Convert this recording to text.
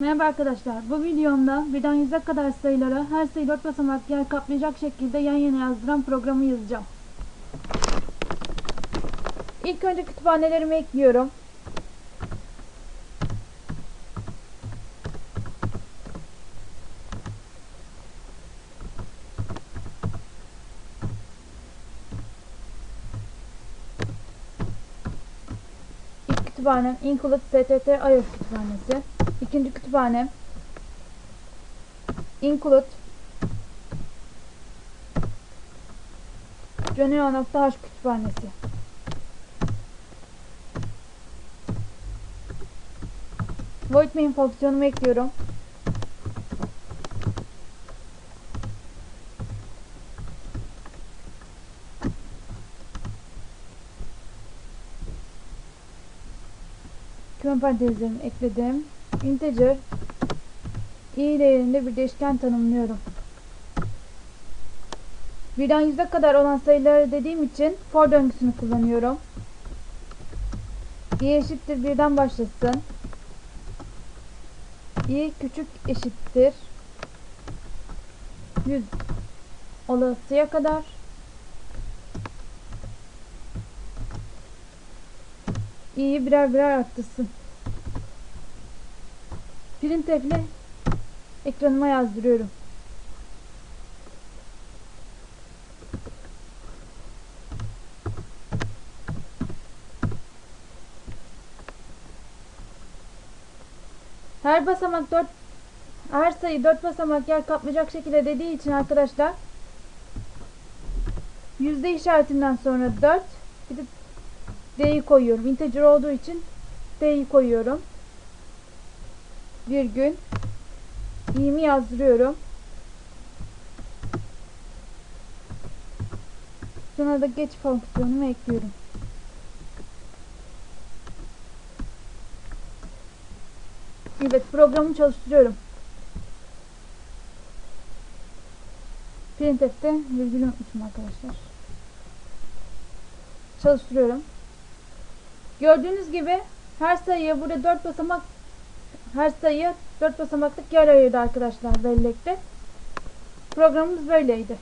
Merhaba arkadaşlar. Bu videomda birden yüze kadar sayılara her sayı 4 basamak yer kaplayacak şekilde yan yana yazdıran programı yazacağım. İlk önce kütüphanelerimi ekliyorum. İlk kütüphanem Include STT iOS kütüphanesi. İkinci kütüphanem Include Geneo.h kütüphanesi. Void main fonksiyonumu ekliyorum. Küme parantezlerimi ekledim. Integer i değerinde bir değişken tanımlıyorum. Birden yüze kadar olan sayıları dediğim için for döngüsünü kullanıyorum. i eşittir birden başlasın. i küçük eşittir 100 olasıya kadar i'yi birer birer arttırsın. Printf'le ekranıma yazdırıyorum. Her basamak 4 her sayı 4 basamak yer kaplayacak şekilde dediği için arkadaşlar yüzde işaretinden sonra 4 bir de D'yi koyuyorum. Integer olduğu için D'yi koyuyorum. Virgül i'mi yazdırıyorum. Sonra da geç fonksiyonumu ekliyorum. Evet programı çalıştırıyorum. Printf'te virgülü unutmuşum arkadaşlar. Çalıştırıyorum. Gördüğünüz gibi her sayıya burada 4 basamak her sayıya 4 basamaklık yer ayırdı arkadaşlar bellekte. Programımız böyleydi.